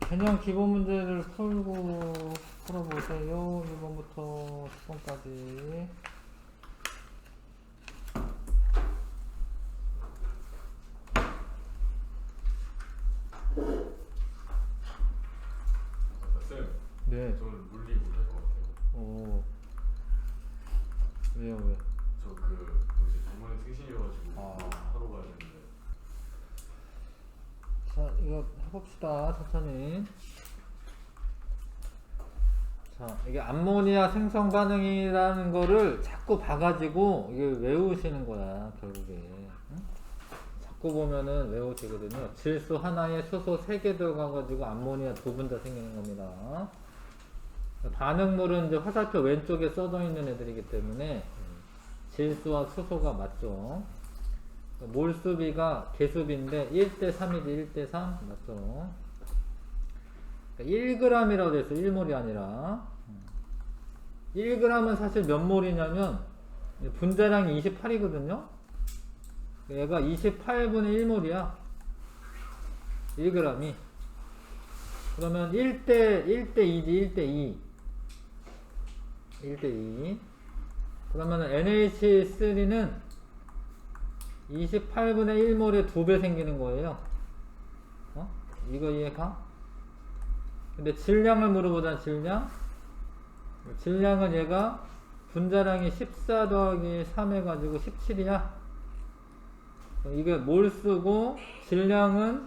개념 기본 문제를 풀고 풀어보세요. 1번부터 10번까지. 이게 암모니아 생성 반응이라는 거를 자꾸 봐가지고 이게 외우시는 거야, 결국에. 응? 자꾸 보면은 외우시거든요. 질소 하나에 수소 세 개 들어가가지고 암모니아 두분다 생기는 겁니다. 반응물은 이제 화살표 왼쪽에 써져 있는 애들이기 때문에 질소와 수소가 맞죠. 몰수비가 개수비인데 1대 3이지 1대 3 맞죠 1g이라고 돼있어 1몰이 아니라 1g은 사실 몇 몰이냐면 분자량이 28이거든요 얘가 28분의 1몰이야 1g이 그러면 1대 1대 2지 1대 2 1대 2 그러면 NH3는 28분의 1몰에 두배 생기는 거예요. 어? 이거 이해가? 근데 질량을 물어보자, 질량. 질량은 얘가 분자량이 14 더하기 3 해가지고 17이야. 이게 몰 쓰고 질량은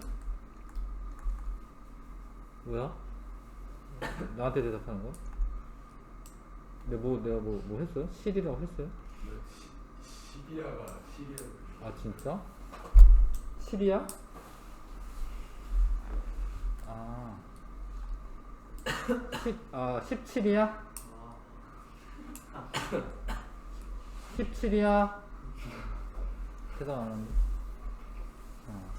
뭐야? 나한테 대답하는 거? 근데 뭐 내가 뭐, 뭐 했어요? 실이라고 했어요? 근데 시, 시비아가 시비아. 아 진짜? 7이야? 아 10, 아 17이야? 17이야? 대답 안 하는데 어.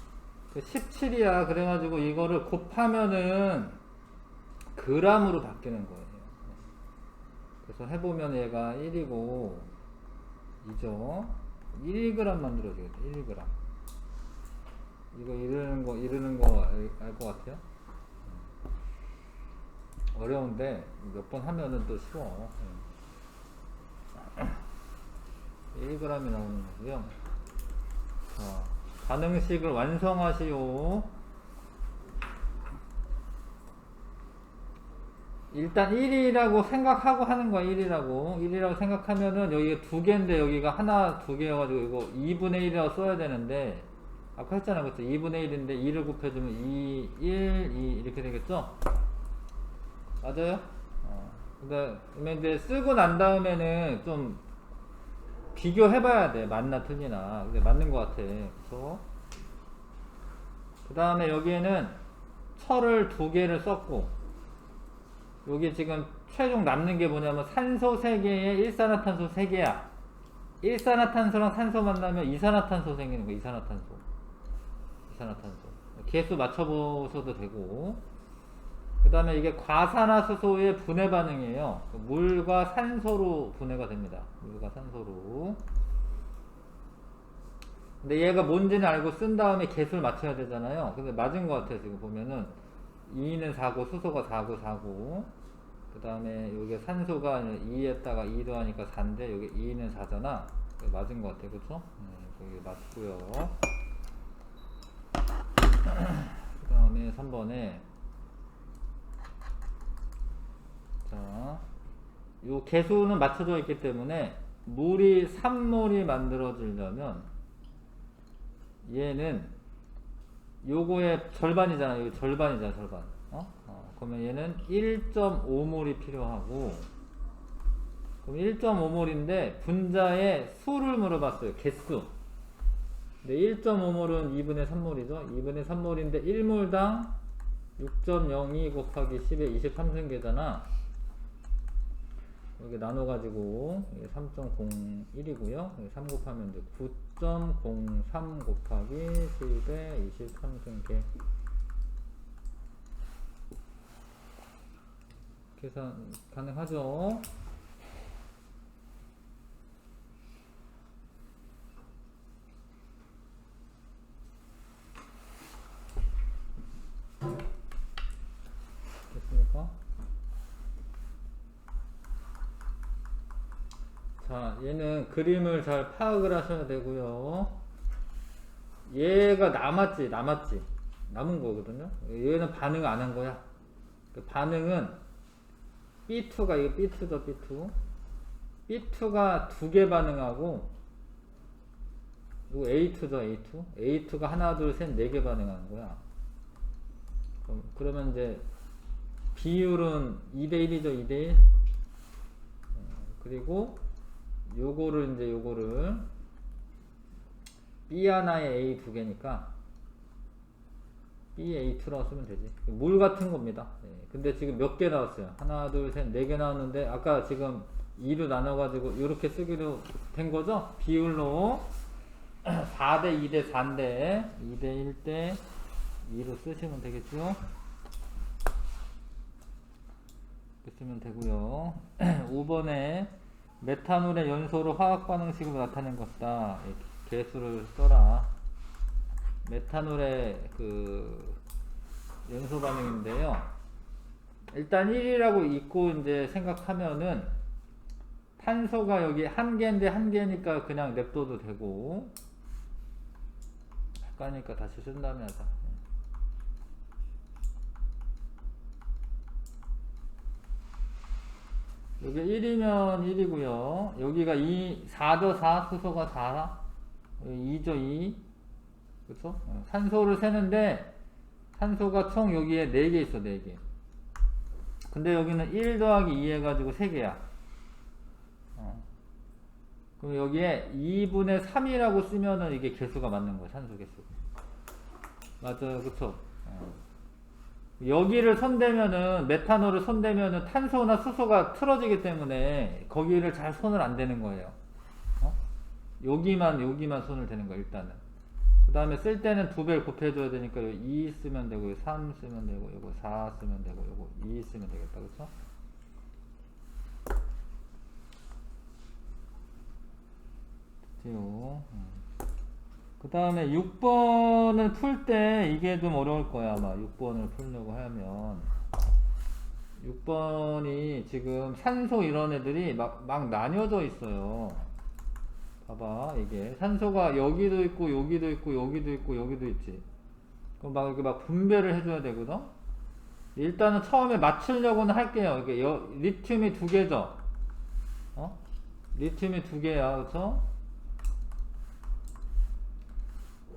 그 17이야 그래가지고 이거를 곱하면은 그람으로 바뀌는 거예요 그래서 해보면 얘가 1이고 2죠 1g 만들어줘야 돼 1g 이거 이르는 거 이르는 거 알 것 같아요? 음. 어려운데 몇 번 하면은 또 쉬워 음. 1g이 나오는 거고요 자, 반응식을 완성하시오 일단 1이라고 생각하고 하는 거야 1이라고 1이라고 생각하면은 여기가 두 개인데 여기가 하나 두 개여가지고 이거 2분의 1이라고 써야 되는데 아까 했잖아 그쵸 2분의 1인데 2를 곱해주면 2, 1, 2 이렇게 되겠죠 맞아요? 어. 근데 이제 쓰고 난 다음에는 좀 비교해봐야 돼 맞나 틀리나 근데 맞는 것 같아 그쵸 그 다음에 여기에는 철을 두 개를 썼고 여기 지금 최종 남는 게 뭐냐면 산소 3개에 일산화탄소 3개야. 일산화탄소랑 산소 만나면 이산화탄소 생기는 거야, 이산화탄소. 이산화탄소. 개수 맞춰보셔도 되고. 그 다음에 이게 과산화수소의 분해 반응이에요. 물과 산소로 분해가 됩니다. 물과 산소로. 근데 얘가 뭔지는 알고 쓴 다음에 개수를 맞춰야 되잖아요. 근데 맞은 것 같아요, 지금 보면은. 2는 4고 수소가 4고 4고 그 다음에 여기 산소가 2에다가 2 더하니까 4인데 여기 2는 4잖아 맞은 것 같아 그쵸? 네, 거기 맞고요 그 다음에 3번에 자, 요 개수는 맞춰져 있기 때문에 물이 3몰이 만들어지려면 얘는 요거의 절반이잖아. 이거 절반이잖아, 절반. 어? 어, 그러면 얘는 1.5몰이 필요하고, 그럼 1.5몰인데, 분자의 수를 물어봤어요. 개수. 근데 1.5몰은 2분의 3몰이죠. 2분의 3몰인데, 1몰당 6.02 곱하기 10의 23승계잖아. 여기 나눠가지고 3.01이고요. 3 곱하면 이제 9.03 곱하기 10의 23승계 계산 가능하죠? 자, 얘는 그림을 잘 파악을 하셔야 되고요. 얘가 남았지, 남았지. 남은 거거든요. 얘는 반응 안 한 거야. 그 반응은 B2가 이거 B2죠, B2. B2가 두 개 반응하고 이거 A2죠, A2. A2가 하나, 둘, 셋, 네 개 반응하는 거야. 그럼, 그러면 이제 비율은 2대1이죠, 2대1. 그리고 요거를 이제 요거를 B 하나에 A 두 개니까 B A2라고 쓰면 되지. 물 같은 겁니다. 네. 근데 지금 몇 개 나왔어요? 하나, 둘, 셋, 네 개 나왔는데 아까 지금 2로 나눠가지고 이렇게 쓰기로 된 거죠? 비율로 4대 2대 4인데 2대 1대 2로 쓰시면 되겠죠? 쓰면 되고요. 5번에 메탄올의 연소로 화학 반응식으로 나타낸 것이다. 개수를 써라. 메탄올의 그 연소 반응인데요. 일단 1이라고 있고 이제 생각하면은 탄소가 여기 한 개인데 한 개니까 그냥 냅둬도 되고 헷갈리니까 다시 쓴 다음에. 여기 1이면 1이고요. 여기가 2, 4죠 4, 수소가 4, 2죠 2. 그쵸? 어, 산소를 세는데 산소가 총 여기에 4개 있어 4개. 근데 여기는 1 더하기 2 해가지고 3개야. 어. 그럼 여기에 2분의 3이라고 쓰면은 이게 개수가 맞는 거야 산소 개수. 맞아요? 어. 여기를 손대면은 메탄올을 손대면은 탄소나 수소가 틀어지기 때문에 거기를 잘 손을 안 대는 거예요. 어? 여기만 여기만 손을 대는 거야 일단은. 그 다음에 쓸 때는 두 배를 곱해줘야 되니까 2 쓰면 되고 3 쓰면 되고 요거 4 쓰면 되고 요거 2 쓰면 되겠다 그쵸? 됐지요. 그 다음에 6번을 풀 때 이게 좀 어려울 거야 아마. 6번을 풀려고 하면. 6번이 지금 산소 이런 애들이 막, 막 나뉘어져 있어요. 봐봐 이게. 산소가 여기도 있고 여기도 있고 여기도 있고 여기도 있지. 그럼 막 이렇게 막 분배를 해줘야 되거든? 일단은 처음에 맞추려고는 할게요. 이게 여, 리튬이 두 개죠? 어? 리튬이 두 개야. 그쵸?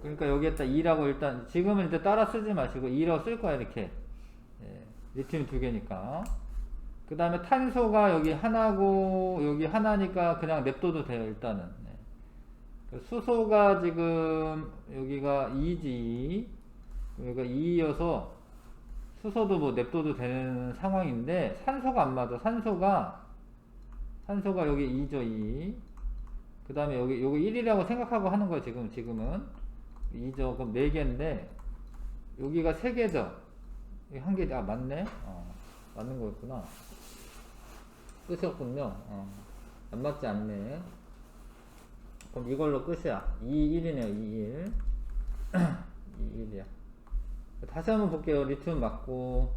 그러니까 여기에다 2라고 일단 지금은 이제 따라 쓰지 마시고 2라고 쓸 거야 이렇게. 예, 리튬 두 개니까. 그 다음에 탄소가 여기 하나고 여기 하나니까 그냥 냅둬도 돼요 일단은. 네. 그 수소가 지금 여기가 2지. 여기가 2여서 수소도 뭐 냅둬도 되는 상황인데 산소가 안 맞아. 산소가 산소가 여기 2죠 2. 그 다음에 여기 요거 1이라고 생각하고 하는 거예요 지금 지금은 2죠 그럼 4개인데 여기가 3개죠. 한 개, 아 맞네. 어, 맞는 거였구나. 끝이었군요. 어, 안 맞지 않네. 그럼 이걸로 끝이야. 2, 1이네요 2, 1 2, 1이야. 다시 한번 볼게요. 리튬 맞고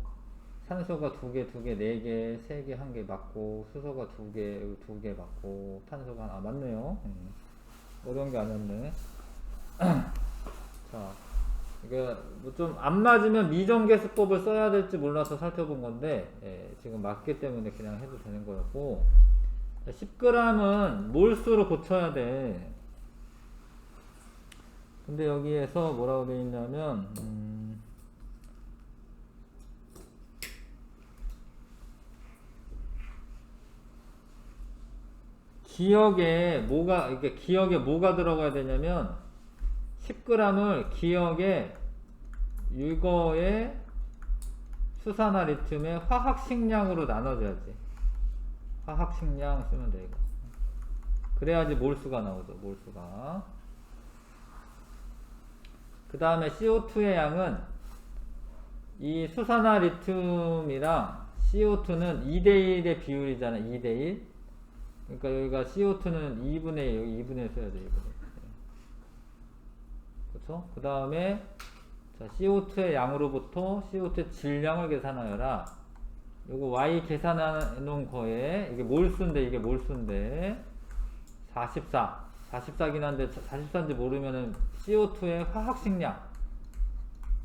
산소가 두 개, 두 개, 네 개, 세 개, 한 개 맞고 수소가 두 개, 두 개 맞고 탄소가 하나 아, 맞네요. 음. 어려운 게 아니었네. 자, 이게 뭐 좀 안 맞으면 미정계수법을 써야 될지 몰라서 살펴본 건데 예, 지금 맞기 때문에 그냥 해도 되는 거였고 10g은 몰수로 고쳐야 돼. 근데 여기에서 뭐라고 되어 있냐면 음, 기억에 뭐가 이게 기억에 뭐가 들어가야 되냐면 10g을 기억에 유거의 수산화 리튬의 화학식량으로 나눠줘야지. 화학식량 쓰면 돼, 이거. 그래야지 몰수가 나오죠, 몰수가. 그 다음에 CO2의 양은 이 수산화 리튬이랑 CO2는 2대1의 비율이잖아, 2대1. 그러니까 여기가 CO2는 2분의 1, 여기 2분의 1 써야 돼, 2분의 1. 그렇죠? 그 다음에 자, CO2의 양으로부터 CO2의 질량을 계산하여라. 요거 Y 계산해 놓은 거에 이게 몰수인데 이게 몰수인데 44. 44긴 한데 44인지 모르면은 CO2의 화학식량.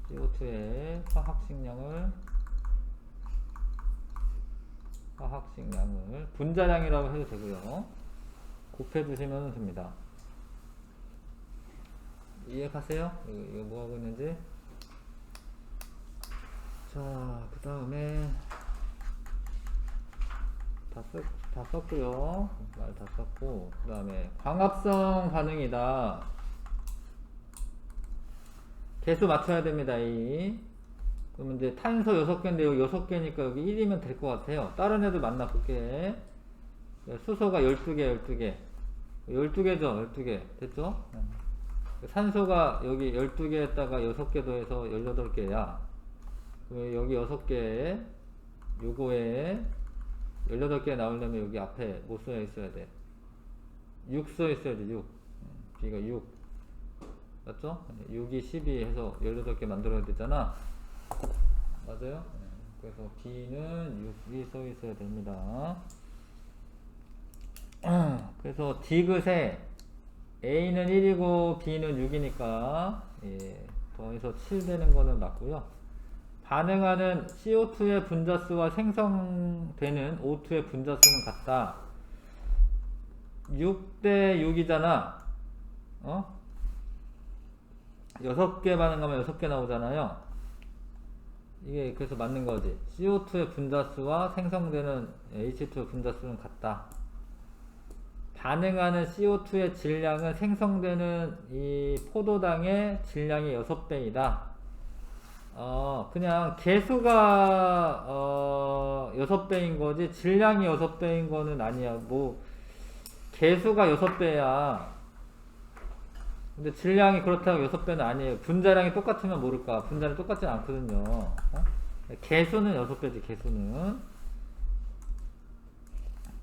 CO2의 화학식량을 화학식량을 분자량이라고 해도 되고요. 곱해 주시면 됩니다. 이해가세요? 이거, 이거 뭐 하고 있는지? 자, 그 다음에 다, 썼, 다 썼고요. 말 다 썼고 그 다음에 광합성 반응이다. 개수 맞춰야 됩니다. 이. 그러면 이제 탄소 6개인데 여기 6개니까 여기 1이면 될 것 같아요. 다른 애들 만나 볼게. 수소가 12개, 12개. 12개죠, 12개. 됐죠? 산소가 여기 12개에다가 6개 더해서 18개야. 여기 6개, 요거에 18개 나오려면 여기 앞에 뭐 써야 있어야 돼? 6 써 있어야 돼, 6. B가 6. 맞죠? 6이 12 해서 18개 만들어야 되잖아. 맞아요? 네. 그래서 B는 6이 써 있어야 됩니다. 그래서 디귿에 A는 1이고 B는 6이니까 예, 더해서 7 되는 거는 맞고요. 반응하는 CO2의 분자수와 생성되는 O2의 분자수는 같다. 6대 6이잖아. 어? 6개 반응하면 6개 나오잖아요. 이게 그래서 맞는 거지. CO2의 분자수와 생성되는 H2의 분자수는 같다. 반응하는 CO2의 질량은 생성되는 이 포도당의 질량의 6배이다. 어, 그냥 개수가 어, 6배인 거지 질량이 6배인 거는 아니야. 뭐 개수가 6배야. 근데 질량이 그렇다고 6배는 아니에요. 분자량이 똑같으면 모를까. 분자는 똑같지 않거든요. 어? 개수는 6배지, 개수는.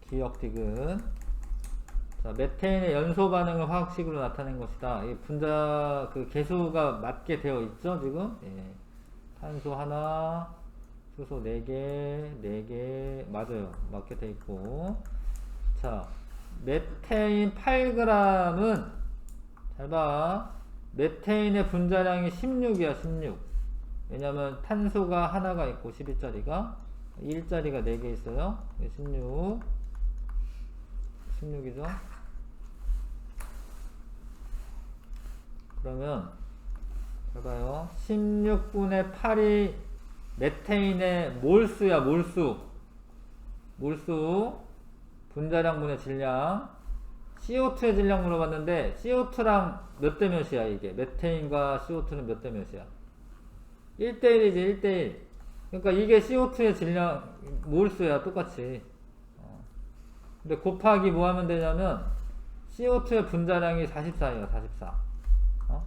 기억 디귿. 자, 메테인의 연소 반응을 화학식으로 나타낸 것이다. 이 분자 그 개수가 맞게 되어 있죠, 지금? 예. 탄소 하나, 수소 4개, 4개, 맞아요. 맞게 돼 있고. 자, 메테인 8g은, 잘 봐. 메테인의 분자량이 16이야, 16. 왜냐면 탄소가 하나가 있고 11짜리가, 1짜리가 4개 있어요. 16. 16이죠. 그러면 봐봐요. 16분의 8이 메테인의 몰수야, 몰수. 몰수. 분자량분의 질량. CO2의 질량 물어봤는데, CO2랑 몇 대 몇이야, 이게? 메테인과 CO2는 몇 대 몇이야? 1대1이지, 1대1. 그러니까 이게 CO2의 질량, 몰수야, 똑같이. 어. 근데 곱하기 뭐 하면 되냐면, CO2의 분자량이 44예요, 44. 어?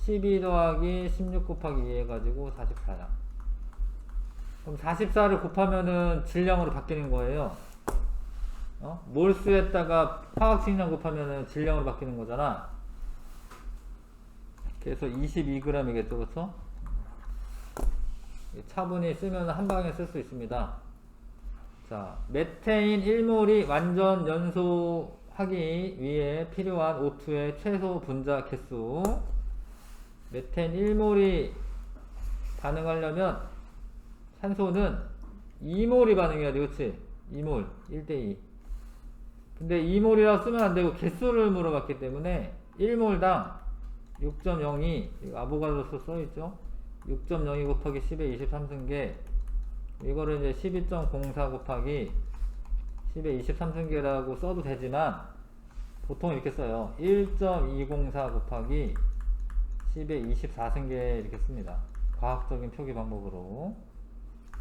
12 더하기 16 곱하기 2 해가지고 44야. 그럼 44를 곱하면은 질량으로 바뀌는 거예요. 어? 몰수에다가 화학식량 곱하면은 질량으로 바뀌는 거잖아. 그래서 22g이겠죠, 그렇죠? 차분히 쓰면 한 방에 쓸 수 있습니다. 자, 메테인 1몰이 완전 연소하기 위해 필요한 O2의 최소 분자 개수. 메테인 1몰이 반응하려면 산소는 2몰이 반응해야 돼, 그치? 2몰, 1대2. 근데 2몰이라고 쓰면 안 되고 개수를 물어봤기 때문에 1몰당 6.02, 아보가드로서 써있죠? 6.02 곱하기 10의 23승계. 이거를 이제 12.04 곱하기 10의 23승계라고 써도 되지만 보통 이렇게 써요. 1.204 곱하기 10의 24승계 이렇게 씁니다. 과학적인 표기 방법으로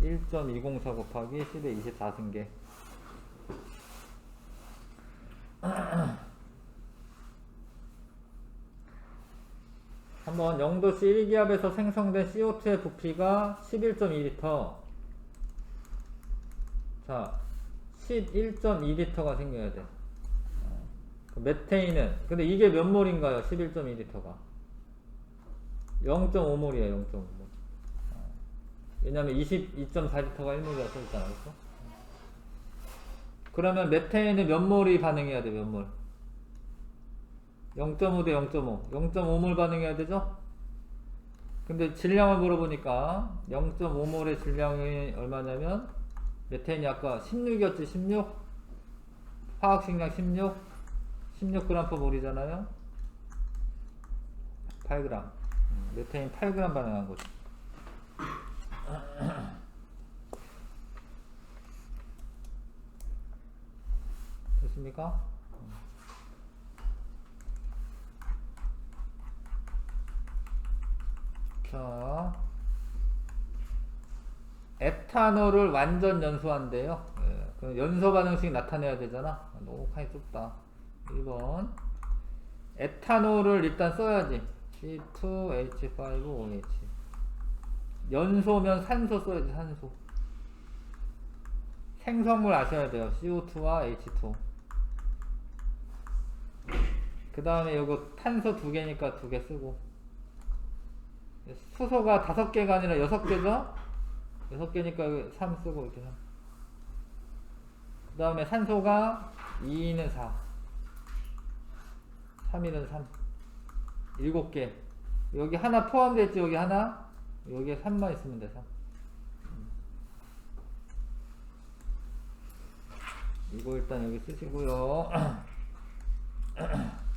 1.204 곱하기 10의 24승계 한번 0도씨 1기압에서 생성된 CO2의 부피가 11.2리터 자 11.2리터가 생겨야 돼 어, 그 메테인은 근데 이게 몇 몰인가요 11.2리터가 0.5몰이에요 0.5몰 어, 왜냐면 22.4리터가 1몰이라고 써있잖아 그렇죠? 그러면 메테인은 몇 몰이 반응해야 돼 몇 몰? 0.5 대 0.5. 0.5몰 반응해야 되죠? 근데 질량을 물어보니까 0.5몰의 질량이 얼마냐면 메테인이 아까 16이었지 16? 화학식량 16? 16g per 몰이잖아요 8g 음, 메테인 8g 반응한 거지 됐습니까? 자, 에탄올을 완전 연소한대요. 예, 연소 반응식 나타내야 되잖아. 너무 칸이 좁다. 1번. 에탄올을 일단 써야지. C2H5OH. 연소면 산소 써야지, 산소. 생성물 아셔야 돼요. CO2와 H2. 그 다음에 요거 탄소 두 개니까 두 개 쓰고. 수소가 다섯 개가 아니라 여섯 개죠? 여섯 개니까 3 쓰고 이렇게 3. 그 다음에 산소가 2는 4. 3이는 3. 일곱 개. 여기 하나 포함됐지, 여기 하나? 여기에 3만 있으면 돼, 3. 이거 일단 여기 쓰시고요.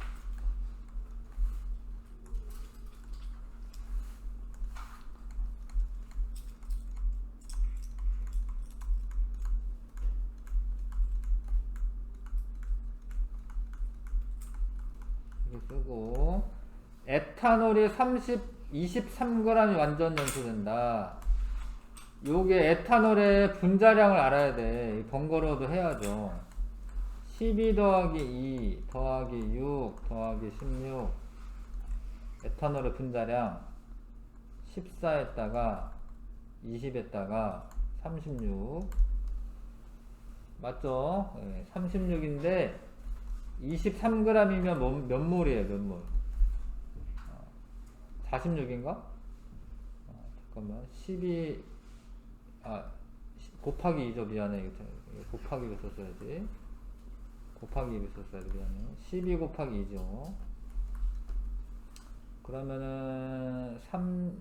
이렇게 쓰고 에탄올이 30, 23g이 완전 연소된다. 요게 에탄올의 분자량을 알아야 돼. 이 번거로워도 해야죠. 12 더하기 2 더하기 6 더하기 16 에탄올의 분자량 14에다가 20에다가 36 맞죠? 36인데 23g이면 몇 몰이에요, 몇 몰? 46인가? 아, 잠깐만, 12, 아, 시- 곱하기 2죠, 미안해. 곱하기로 썼어야지. 곱하기 2로 썼어야지, 미안해. 12 곱하기 2죠. 그러면은, 3,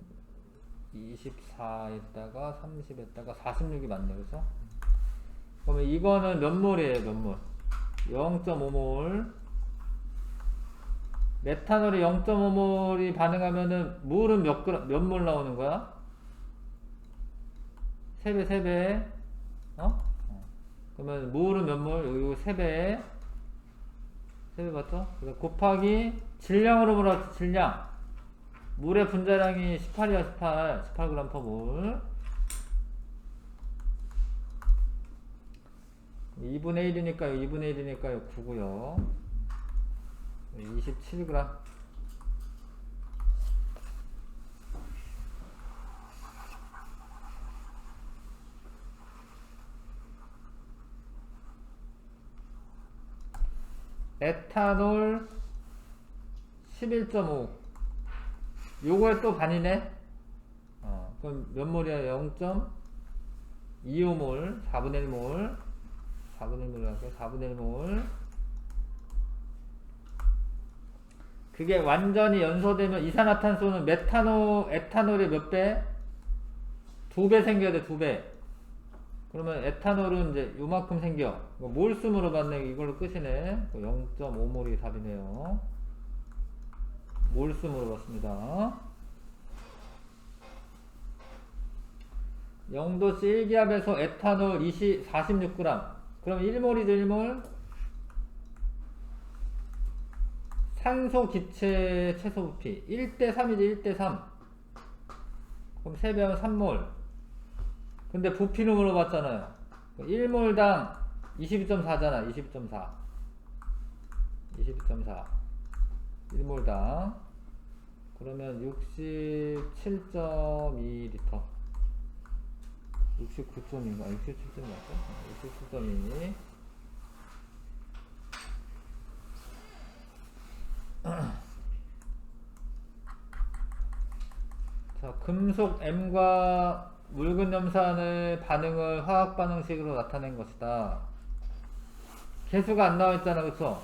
24에다가 30에다가 46이 맞네, 그죠? 그러면 이거는 몇 몰이에요, 몇 몰? 0.5몰. 메탄올이 0.5몰이 반응하면은 물은 몇 그램, 몇몰 나오는 거야? 3배, 3배. 어? 어. 그러면 물은 몇 몰? 여기 3배. 3배 맞죠? 그래서 곱하기 질량으로 물었지, 질량. 물의 분자량이 18이야, 18. 18g per 몰. 2분의 1이니까요, 2분의 1이니까요, 9고요 27g. 에탄올 11.5. 요거에 또 반이네? 어, 그럼 몇 몰이야? 0.25몰, 4분의 1몰. 4분의 1몰 할게요. 4분의 1몰. 그게 완전히 연소되면 이산화탄소는 메탄올, 에탄올의 몇 배? 두 배 생겨야 돼, 두 배. 그러면 에탄올은 이제 요만큼 생겨. 이거 몰수으로 받네. 이걸로 끝이네. 0.5몰이 답이네요. 몰수으로 받습니다. 0도씨 1기압에서 에탄올 20, 46g. 그럼 1몰이죠, 1몰? 산소 기체 최소 부피. 1대 3이지 1대 3 그럼 3배하면 3몰. 근데 부피는 물어봤잖아요. 1몰당 22.4잖아 22.4 22.4 1몰당. 그러면 67.2리터. 69.2인가? 67.2 맞죠? 67.2 자, 금속 M과 묽은 염산의 반응을 화학 반응식으로 나타낸 것이다. 개수가 안 나와 있잖아, 그쵸?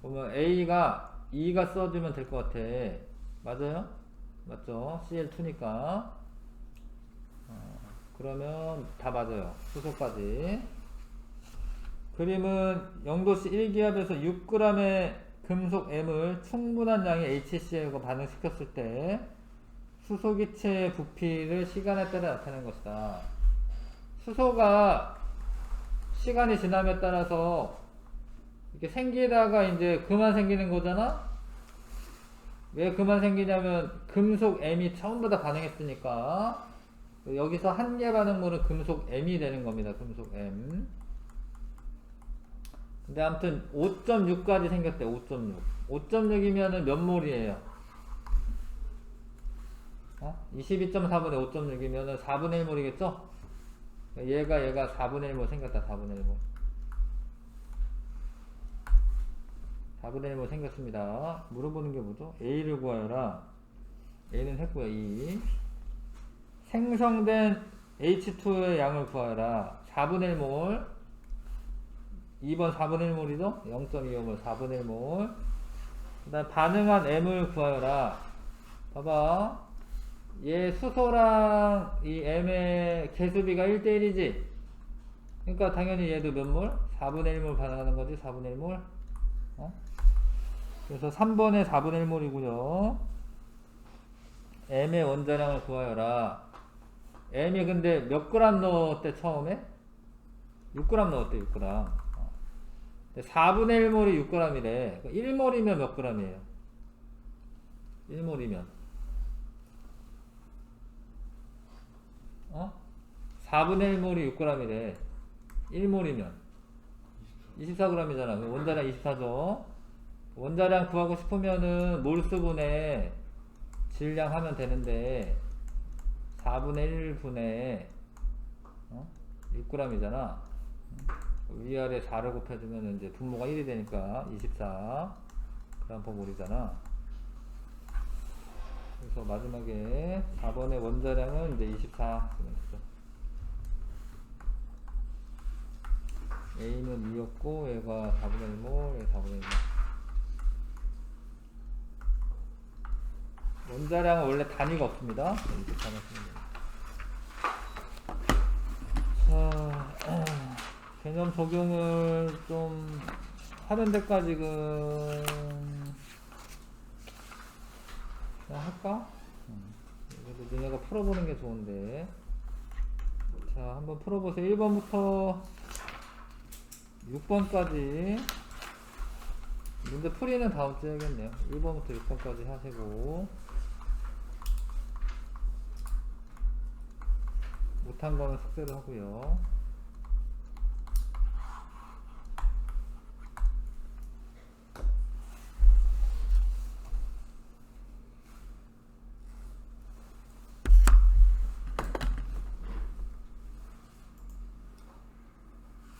그러면 A가 2가 써주면 될 것 같아. 맞아요? 맞죠? CL2니까. 어, 그러면 다 맞아요. 수소까지. 그림은 0도씨 1기압에서 6g의 금속 M을 충분한 양의 HCl과 반응시켰을 때 수소기체의 부피를 시간에 따라 나타내는 것이다. 수소가 시간이 지남에 따라서 이렇게 생기다가 이제 그만 생기는 거잖아? 왜 그만 생기냐면 금속 M이 다 반응했으니까 여기서 한 개 반응물은 금속 M이 되는 겁니다. 금속 M. 근데 아무튼 5.6까지 생겼대. 5.6. 5.6이면은 몇 몰이에요? 어? 22.4분의 5.6이면은 4분의 1몰이겠죠? 얘가 얘가 4분의 1몰 생겼다. 4분의 1몰. 4분의 1몰 생겼습니다. 물어보는 게 뭐죠? A를 구하여라. A는 했고요. 2. 생성된 H2의 양을 구하여라. 4분의 1몰. 2번 4분의 1몰이죠? 0.25몰 4분의 1몰. 그 다음 반응한 M을 구하여라. 봐봐. 얘 수소랑 이 M의 개수비가 1대1이지? 그러니까 당연히 얘도 몇 몰? 4분의 1몰 반응하는 거지? 4분의 1몰? 어? 그래서 3번에 4분의 1몰이고요. M의 원자량을 구하여라. M이 근데 몇 그램 넣었대 처음에? 6g 넣었대 6g. 어. 4분의 1몰이 6g이래. 1몰이면 몇 g이에요? 1몰이면 어? 4분의 1몰이 6g이래. 1몰이면 24g이잖아. 원자량 24죠. 원자량 구하고 싶으면은 몰수분의 질량 하면 되는데 4분의 1분의 어? 6g이잖아. 위아래 4를 곱해주면 이제 분모가 1이 되니까 24 그램 퍼 몰이잖아. 그래서 마지막에 4번의 원자량은 이제 24 쓰면 되죠. A는 2였고 얘가 4분의 1몰, 얘가 4분의 1몰. 원자량은 원래 단위가 없습니다. 24만 쓰면 됩니다. 자, 개념 적용을 좀 하는 데까지 지금 그냥 할까? 음, 그래도 니네가 풀어보는 게 좋은데. 자 한번 풀어보세요. 1번부터 6번까지. 문제 풀이는 다음 주에 하겠네요. 1번부터 6번까지 하시고. 못한 거는 숙제로 하고요